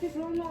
ってそんな。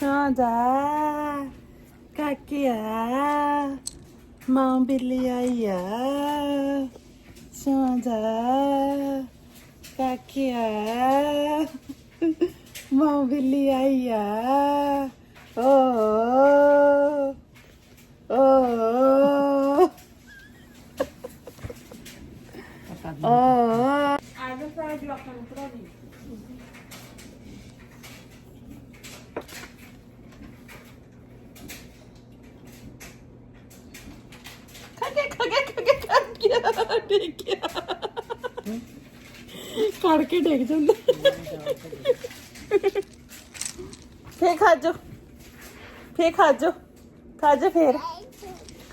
Anda, caquear, mão biliaia, anda, caquear, mão biliaia, oh. oh. oh. ਕਰ ਗਿਆ ਡਿੱਗ ਗਿਆ ਕੜ ਕੇ ਡਿੱਗ ਜਾਂਦਾ ਫੇਰ ਖਾ ਜੋ ਫੇਰ ਖਾ ਜੋ ਖਾ ਜੋ ਫੇਰ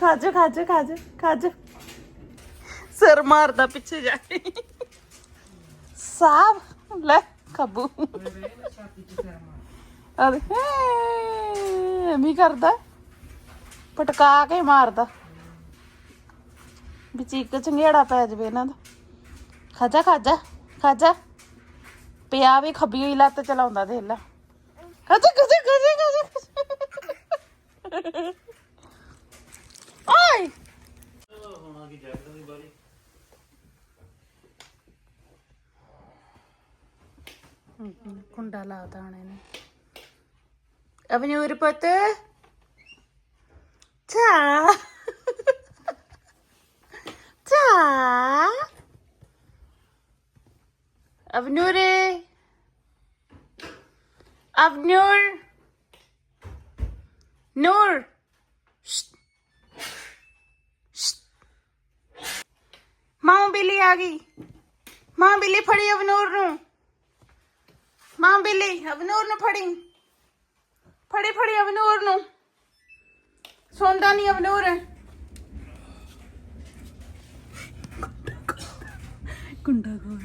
ਖਾ ਜੋ ਖਾ ਜੋ ਖਾ ਜੋ ਖਾ ਜੋ ਸਿਰ ਮਾਰਦਾ ਪਿੱਛੇ ਜਾ ਕੇ ਸਾਬ ਲੈ ਖੱਬੂ ਅਰੇ ਮੀ ਕਰਦਾ ਪਟਕਾ ਕੇ ਮਾਰਦਾ ਵਿੱਚ ਇੱਕ ਚੰਗੇੜਾ ਪੈ ਜਵੇ ਇਹਨਾਂ ਦਾ ਖਾਜਾ ਖਾਜਾ ਖਾਜਾ ਪਿਆ ਵੀ ਖੱਬੀ ਹੋਈ ਲੱਤ ਚਲਾਉਂਦਾ ਦੇਖ ਲੈ ਖਾਜਾ ਖਾਜਾ ਖਾਜਾ ਖਾਜਾ ਓਏ ਕੁੰਡਾ ਲਾਤਾ ਹਣੇ ਨੇ ਅਬਨੂਰ ਪੁੱਤ ਚਾ ਚਾ अवनूर अवनूर। नूर। माँ बिल्ली आ गई माँ बिल्ली फड़ी अवनूर नु माँ बिल्ली अवनूर नु फड़ी फड़ी फड़ी अवनूर नु सोंदा नहीं अवनूर कुंडा गोल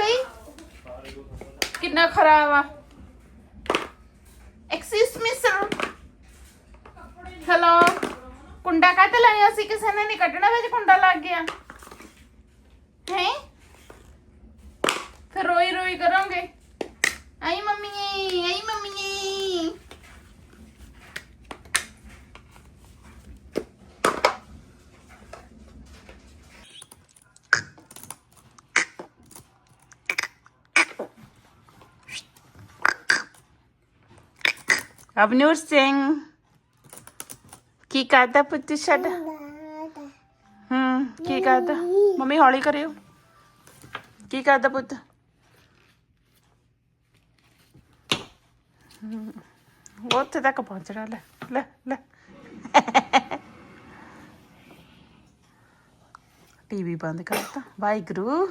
ਸਹੀ ਕਿੰਨਾ ਖਰਾਬ ਆ। ਐਕਸਿਸ ਮੀ ਸਰ ਹੈਲੋ ਕੁੰਡਾ ਕਾਹਤੇ ਲਾਇਆ ਸੀ? ਕਿਸੇ ਨੇ ਨਹੀਂ ਕੱਢਣਾ ਵਿੱਚ ਕੁੰਡਾ ਲੱਗ ਗਿਆ। ਹੈ? ਫਿਰ ਰੋਈ ਰੋਈ ਕਰੋਗੇ ਆਈ ਮੰਮੀ ਆਈ ਮੰਮੀ ਅਬਨੂਰ ਸਿੰਘ ਕੀ ਕਰਦਾ ਪੁੱਤ ਸਾਡਾ ਹੂੰ, ਕੀ ਕਰਦਾ? ਮੰਮੀ ਹੌਲੀ ਕਰਿਓ। ਕੀ ਕਰਦਾ ਪੁੱਤ? ਉੱਥੇ ਤੱਕ ਪਹੁੰਚਣਾ, ਲੈ ਲੈ ਲੈ। ਟੀਵੀ ਬੰਦ ਕਰਤਾ। ਵਾਹਿਗੁਰੂ।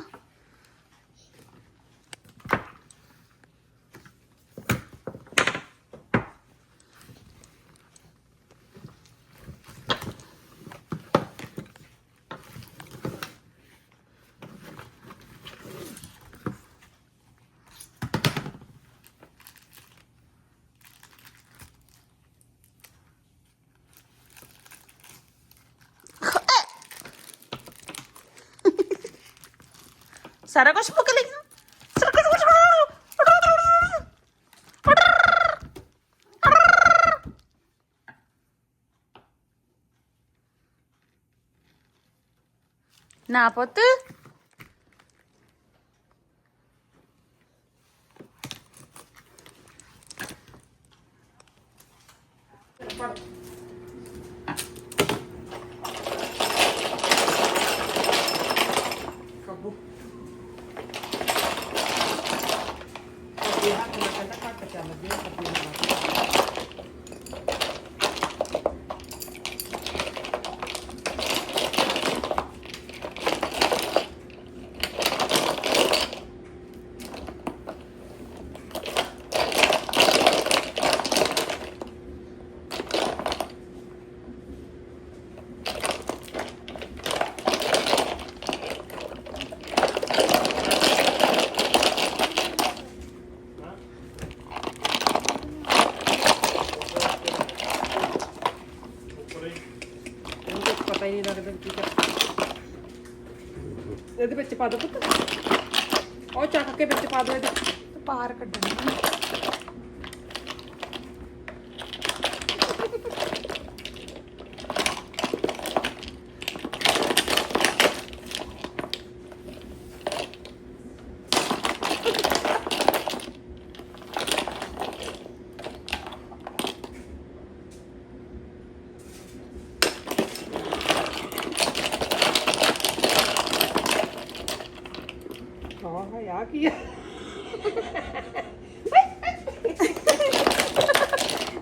ਸਾਰਾ ਕੁਝ ਮੁੱਕ ਲਿਆ ਸਾਰਾ ਕੁਝ ਨਾ ਪੁੱਤ ਕੱਬੂ Gracias. ਹੀ ਨਹੀਂ ਲੱਗਦਾ ਕੀ ਕਰ ਇਹਦੇ ਵਿੱਚ ਪਾ ਦੋ ਪੁੱਤ। ਉਹ ਚੱਕ ਕੇ ਵਿੱਚ ਪਾ ਦੋ ਇਹਦੇ। ਤੇ ਪਾਰ ਕੱਢਣੀ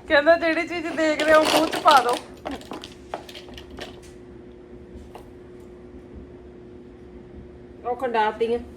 ਕਹਿੰਦਾ ਜਿਹੜੀ ਚੀਜ਼ ਦੇਖ ਰਹੇ ਹੋ ਮੂੰਹ 'ਚ ਪਾ ਦਿਓ ਉਹ ਖੰਡਾਤੀਆਂ ਲੋਟ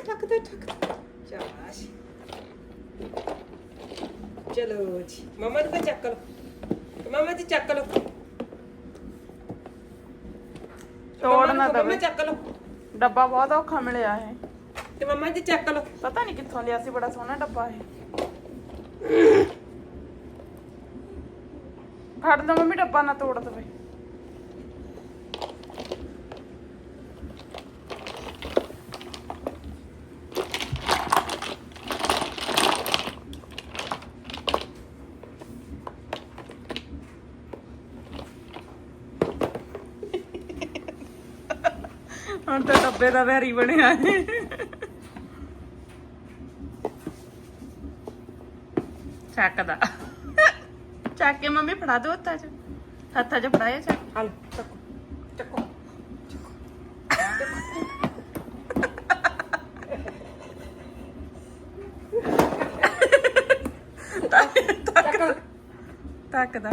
ਟੱਕ ਦੇ ਟੱਕ ਦੇ ਟੱਕ ਦੇ। ਸ਼ਾਬਾਸ਼ ਚਲੋ ਜੀ ਮਮਾ ਨੂੰ ਚੱਕ ਲਓ ਮਮਾ ਜੀ ਚੱਕ ਲਓ ਤੋੜ ਨਾ ਮਮਾ ਚੱਕ ਲਓ ਡੱਬਾ ਬਹੁਤ ਔਖਾ ਮਿਲਿਆ ਹੈ ਤੇ ਮਮਾ ਜੀ ਚੱਕ ਲਓ ਪਤਾ ਨਹੀਂ ਕਿੱਥੋਂ ਲਿਆ ਸੀ ਬੜਾ ਸੋਹਣਾ ਡੱਬਾ ਹੈ ਫੜ ਦੋ ਮੰਮੀ ਡੱਬਾ ਨਾ ਤੋੜ ਦਵੇ ਹੁਣ ਤਾਂ ਡੱਬੇ ਦਾ ਵੈਰੀ ਬਣਿਆ ਹੈ ਚੱਕਦਾ ਚੱਕ ਕੇ ਮੰਮੀ ਫੜਾ ਦੋ ਹੱਥਾਂ 'ਚ ਹੱਥਾਂ 'ਚ ਫੜਾਇਆ ਚੱਕ ਹਲ ਚੱਕੋ ਚੱਕੋ ਚੱਕੋ ਤੱਕਦਾ